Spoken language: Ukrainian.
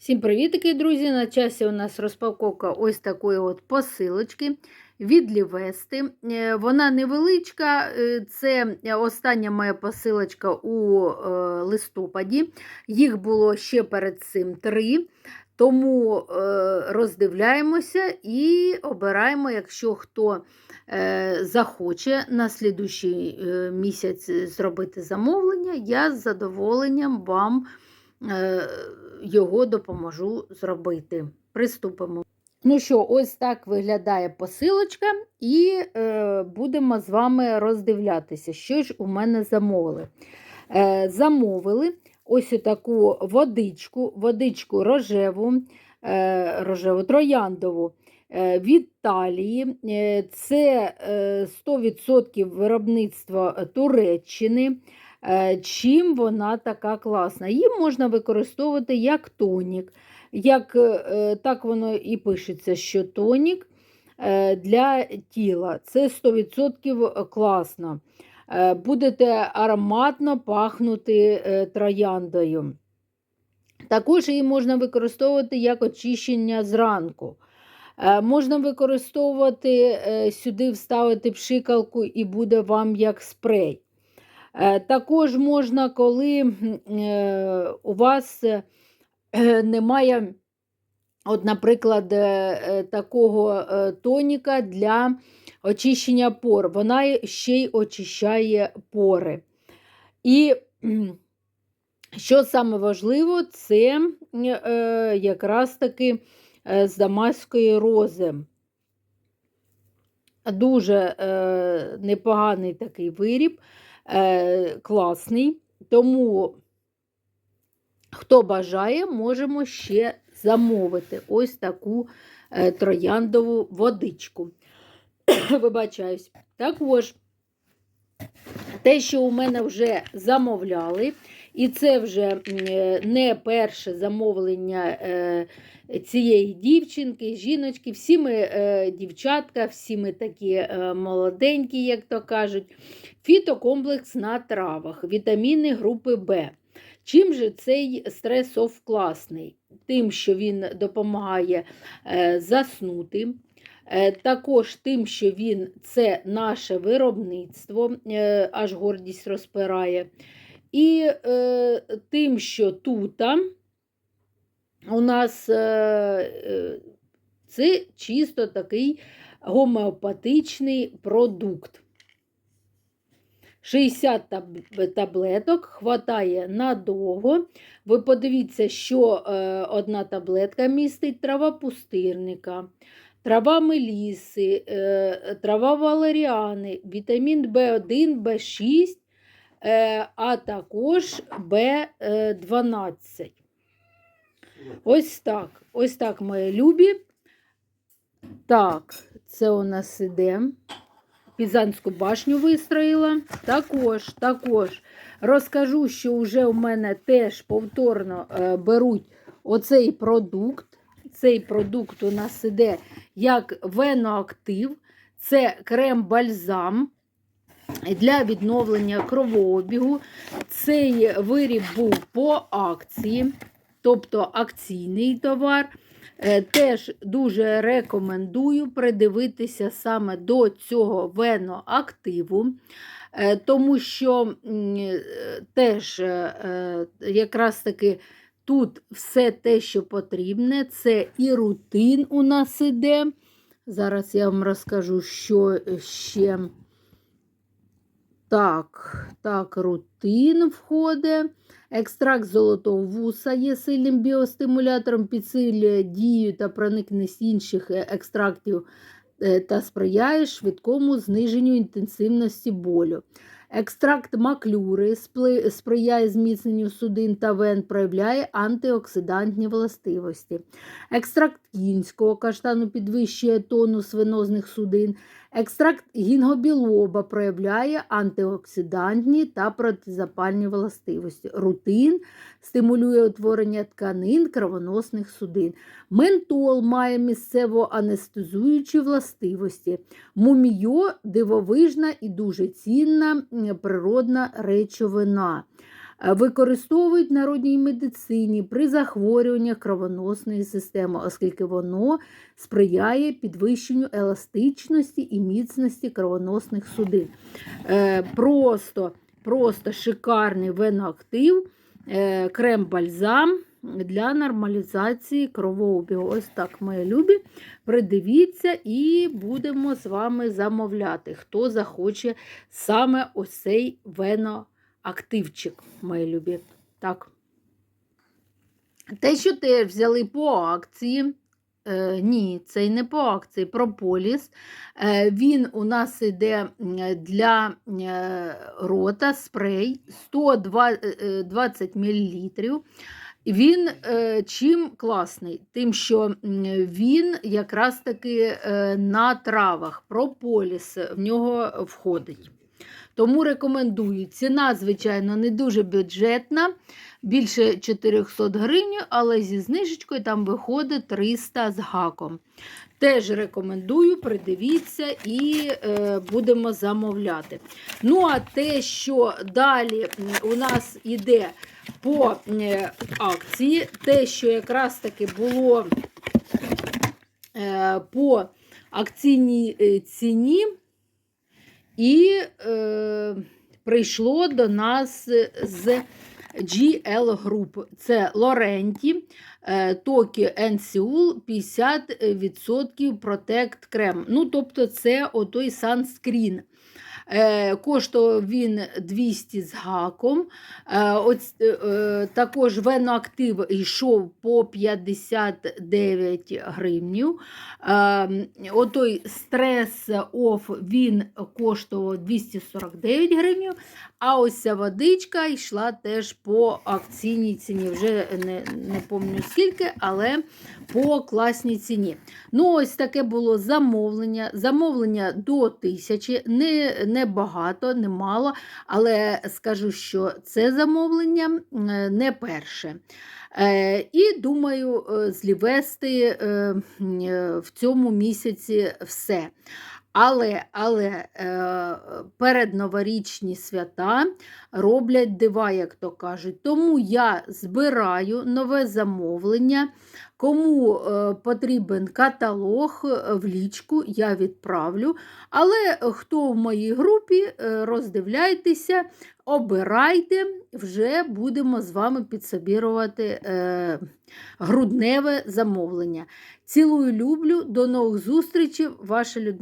Всім привітки, друзі! На часі у нас розпаковка ось такої от посилочки від Лівести. Е, Вона невеличка, е, це остання моя посилочка у е, листопаді. Їх було ще перед цим три. Тому роздивляємося і обираємо, якщо хто захоче на слідущий місяць зробити замовлення, я з задоволенням вам його допоможу зробити. Приступимо. Ну що, ось так виглядає посилочка, і е, будемо з вами роздивлятися, що ж у мене замовили. Е, замовили ось таку водичку, водичку рожеву, е, рожеву трояндову е, від Талії. Е, Це е, 100% виробництва Туреччини. Е, Чим вона така класна? Її можна використовувати як тонік. Як, е, Так воно і пишеться, що тонік е, для тіла. Це 100% класно. Будете ароматно пахнути трояндою. Також її можна використовувати як очищення зранку. Можна використовувати сюди, вставити пшикалку, і буде вам як спрей. Е, Також можна, коли е, у вас е, немає, от, наприклад, такого тоніка для очищення пор. Вона ще й очищає пори. І що саме важливо, це якраз таки з дамаської рози. Дуже непоганий такий виріб, е, класний. Тому, хто бажає, можемо ще замовити ось таку е, трояндову водичку. Вибачаюсь. Також те, що у мене вже замовляли, і це вже е, не перше замовлення е, цієї дівчинки, жіночки, всі ми е, дівчатка, всі ми такі молоденькі, як то кажуть. Фітокомплекс на травах, вітаміни групи Б. Чим же цей стресов класний? Тим, що він допомагає е, заснути. Е, Також тим, що він це наше виробництво, е, аж гордість розпирає. І е, тим, що тут у нас е, це чисто такий гомеопатичний продукт. 60 таб- таблеток хватає надовго. Ви подивіться, що е, одна таблетка містить трава пустирника, трава меліси, е, трава валеріани, вітамін В1, В6, е, а також В12. Ось так. Ось так, мої любі. Так, це у нас іде. Пізанську башню вистроїла. Також, також розкажу, що вже у мене теж повторно е, беруть оцей продукт. Цей продукт у нас іде як веноактив, це крем-бальзам для відновлення кровообігу. Цей виріб був по акції, тобто акційний товар. Е, Теж дуже рекомендую придивитися саме до цього веноактиву, е, тому що е, теж якраз таки тут все те, що потрібне, це і рутин у нас іде. Зараз я вам розкажу, що ще. Так, так, рутин входить. Екстракт золотого вуса є сильним біостимулятором, підсилює дію та проникність інших е, екстрактів е, та сприяє швидкому зниженню інтенсивності болю. Екстракт маклюри сприяє зміцненню судин та вен, проявляє антиоксидантні властивості. Екстракт кінського каштану підвищує тонус венозних судин. Екстракт гінгобілоба проявляє антиоксидантні та протизапальні властивості. Рутин стимулює утворення тканин кровоносних судин. Ментол має місцево анестезуючі властивості. Мумійо дивовижна і дуже цінна природна речовина. Е, Використовують в народній медицині при захворюваннях кровоносної системи, оскільки воно сприяє підвищенню еластичності і міцності кровоносних судин. Е, Просто, просто шикарний веноактив, е, крем-бальзам для нормалізації кровообігу. Так, мої любі. Придивіться і будемо з вами замовляти, хто захоче саме ось цей веноактивчик, мої любі. Так. Те, що теж взяли по акції. Е, ні, це не по акції, прополіс. Е, він у нас йде для е, рота спрей 120 мл. Він е, чим класний? Тим, що він якраз таки е, на травах, прополіс в нього входить. Тому рекомендую. Ціна, звичайно, не дуже бюджетна, більше 400 гривень, але зі знижечкою там виходить 300 з гаком. Теж рекомендую, придивіться і е, будемо замовляти. Ну, а те, що далі у нас іде по е, акції, те, що якраз таки було е, по акційній е, ціні, і е, прийшло до нас з GL Group. Це Лоренті, е, Токі Енсіул 50% Protect крем. Ну, тобто, це отой санскрін. Е, коштував він 200 з гаком. Е, оць, е, також веноактив йшов по 59 гривнів. Отой стрес оф він коштував 249 гривень. А ось ця водичка йшла теж по акційній ціні. Вже не, не пам'ятаю скільки, але по класній ціні. Ну, ось таке було замовлення. Замовлення до тисячі, не, не багато, не мало, але скажу, що це замовлення не перше. Е, і думаю, е, злівести е, е, в цьому місяці все. Але, але е, передноворічні свята роблять дива, як то кажуть. Тому я збираю нове замовлення. Кому е, потрібен каталог е, в лічку, я відправлю. Але хто в моїй групі, роздивляйтеся, обирайте, вже будемо з вами підсобірувати грудневе замовлення. Цілую, люблю, до нових зустрічей, ваша Людмила.